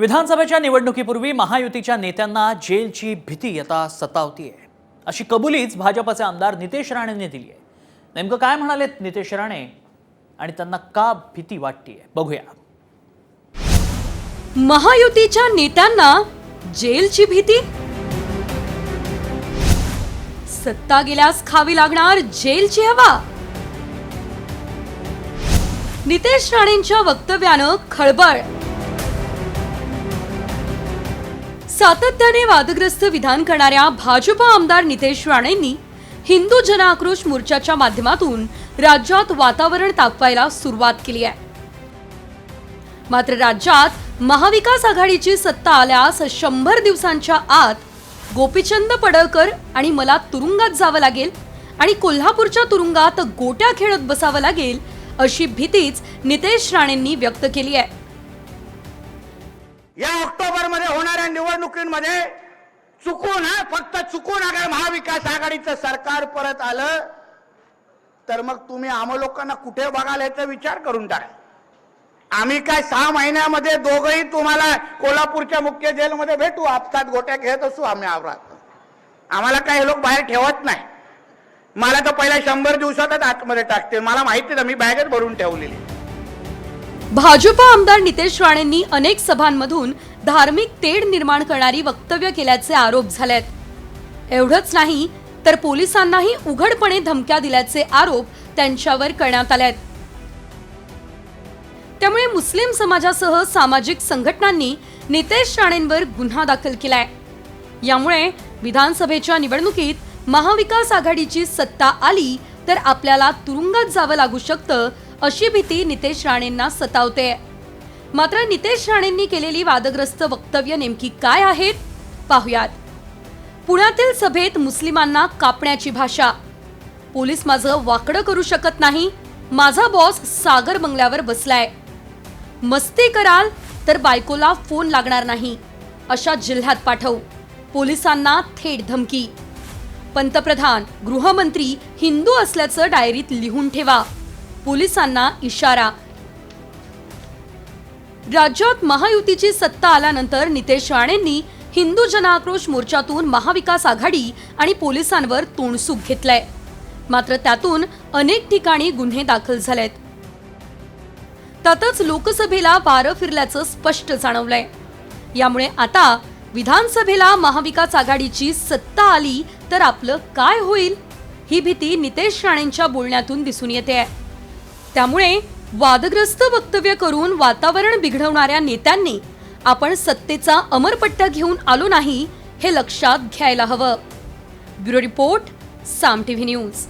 विधानसभेच्या निवडणुकीपूर्वी महायुतीच्या नेत्यांना जेलची भीती आता सतावतीये. अशी कबुलीच भाजपचे आमदार नितेश राणेंनी दिली आहे नेमकं काय म्हणालेत नितेश राणे? आणि त्यांना का भीती वाटतीये? बघूया. महायुतीच्या नेत्यांना जेलची भीती? सत्ता गेल्यास खावी लागणार जेलची हवा? नितेश राणेंच्या वक्तव्यानं खळबळ. सातत्याने वादग्रस्त विधान करणाऱ्या भाजपा आमदार नितेश राणेंनी हिंदू जनआक्रोश मोर्चाच्या माध्यमातून राज्यात वातावरण तापवायला सुरुवात केली आहे. मात्र राज्यात महाविकास आघाडीची सत्ता आल्यास शंभर दिवसांच्या आत गोपीचंद पडळकर आणि मला तुरुंगात जावं लागेल आणि कोल्हापूरच्या तुरुंगात गोट्या खेळत बसावं लागेल अशी भीतीच नितेश राणेंनी व्यक्त केली आहे. या ऑक्टोबरमध्ये होणाऱ्या निवडणुकीमध्ये चुकून हा फक्त चुकून अगर महाविकास आघाडीचं सरकार परत आलं तर मग तुम्ही आम लोकांना कुठे बघाल याचा विचार करून टाका. आम्ही काय सहा महिन्यामध्ये दोघही तुम्हाला कोल्हापूरच्या मुख्य जेलमध्ये भेटू आपसात गोट्या घेत असू आम्ही आवरात आम्हाला काय हे लोक बाहेर ठेवत नाही. मला तर पहिल्या शंभर दिवसातच आतमध्ये टाकते मला माहिती आहे मी बॅगच भरून ठेवलेली. भाजपा आमदार नितेश राणेंनी अनेक सभांमधून धार्मिक तेढ निर्माण करणारी वक्तव्य केल्याचे आरोप झालेत. एवढंच नाही तर पोलिसांनाही उघडपणे धमक्या दिल्याचे आरोप त्यांच्यावर करण्यात आले त्यामुळे मुस्लिम समाजासह सामाजिक संघटनांनी नितेश राणेंवर गुन्हा दाखल केलाय. यामुळे विधानसभेच्या निवडणुकीत महाविकास आघाडीची सत्ता आली तर आपल्याला तुरुंगात जावं लागू शकतं अशी भीती नितेश राणेंना सतावते मात्र नितेश राणेंनी केलेली वादग्रस्त वक्तव्य नेमकी काय आहेत? पाहुयात. पुण्यातील सभेत मुस्लिमांना कापण्याची भाषा. पोलीस माझं वाकडं करू शकत नाही. माझा बॉस सागर बंगल्यावर बसलाय. मस्ती कराल तर बायकोला फोन लागणार नाही अशा जिल्ह्यात पाठवू. पोलिसांना थेट धमकी. पंतप्रधान गृहमंत्री हिंदू असल्याचं डायरीत लिहून ठेवा. पोलिसांना इशारा. राज्यात महायुतीची सत्ता आल्यानंतर नितेश राणेंनी हिंदू जनाक्रोश मोर्चातून महाविकास आघाडी आणि पोलिसांवर तोंडसूक घेतलंय. मात्र त्यातून अनेक ठिकाणी गुन्हे दाखल झालेत. त्यातच लोकसभेला वारं फिरल्याचं स्पष्ट जाणवलंय. यामुळे आता विधानसभेला महाविकास आघाडीची सत्ता आली तर आपलं काय होईल? ही भीती नितेश राणेंच्या बोलण्यातून दिसून येते त्यामुळे वादग्रस्त वक्तव्य करून वातावरण बिघडवणाऱ्या नेत्यांनी आपण सत्तेचा अमरपट्टा घेऊन आलो नाही हे लक्षात घ्यायला हवं. Bureau report Saam TV news.